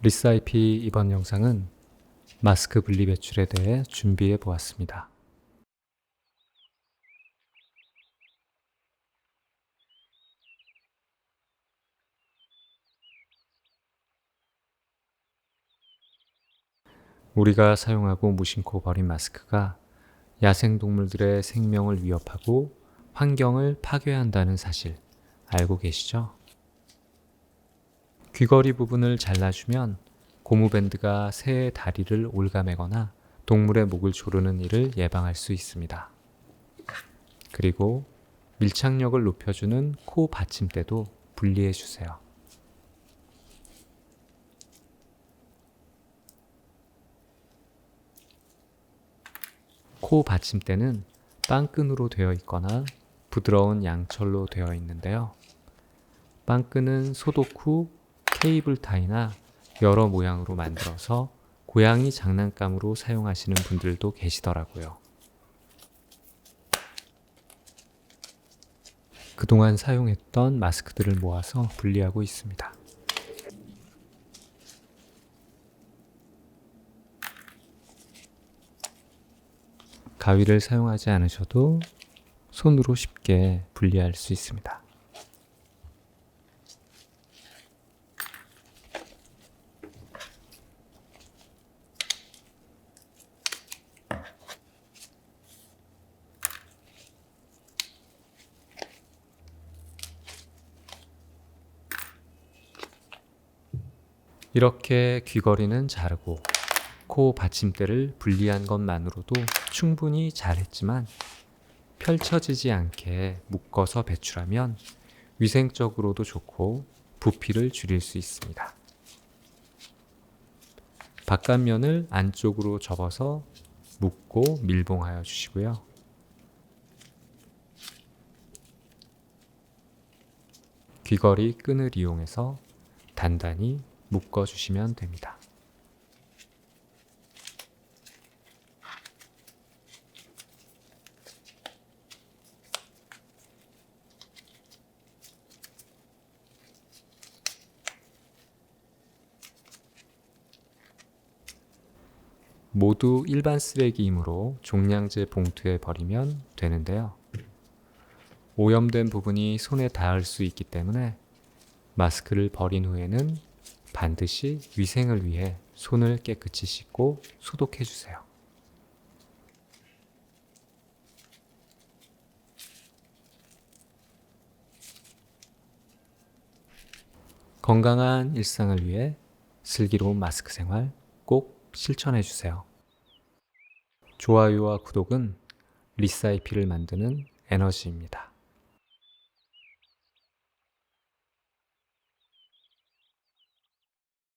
리사이피 이번 영상은 마스크 분리 배출에 대해 준비해 보았습니다. 우리가 사용하고 무심코 버린 마스크가 야생동물들의 생명을 위협하고 환경을 파괴한다는 사실 알고 계시죠? 귀걸이 부분을 잘라주면 고무밴드가 새의 다리를 올가매거나 동물의 목을 조르는 일을 예방할 수 있습니다. 그리고 밀착력을 높여주는 코 받침대도 분리해 주세요. 코 받침대는 빵끈으로 되어 있거나 부드러운 양철로 되어 있는데요. 빵끈은 소독 후 케이블 타이나 여러 모양으로 만들어서 고양이 장난감으로 사용하시는 분들도 계시더라고요. 그동안 사용했던 마스크들을 모아서 분리하고 있습니다. 가위를 사용하지 않으셔도 손으로 쉽게 분리할 수 있습니다. 이렇게 귀걸이는 자르고 코 받침대를 분리한 것만으로도 충분히 잘했지만 펼쳐지지 않게 묶어서 배출하면 위생적으로도 좋고 부피를 줄일 수 있습니다. 바깥면을 안쪽으로 접어서 묶고 밀봉하여 주시고요. 귀걸이 끈을 이용해서 단단히 묶어 주시면 됩니다. 모두 일반 쓰레기이므로 종량제 봉투에 버리면 되는데요. 오염된 부분이 손에 닿을 수 있기 때문에 마스크를 버린 후에는 반드시 위생을 위해 손을 깨끗이 씻고 소독해 주세요. 건강한 일상을 위해 슬기로운 마스크 생활 꼭 실천해 주세요. 좋아요와 구독은 리사이피를 만드는 에너지입니다.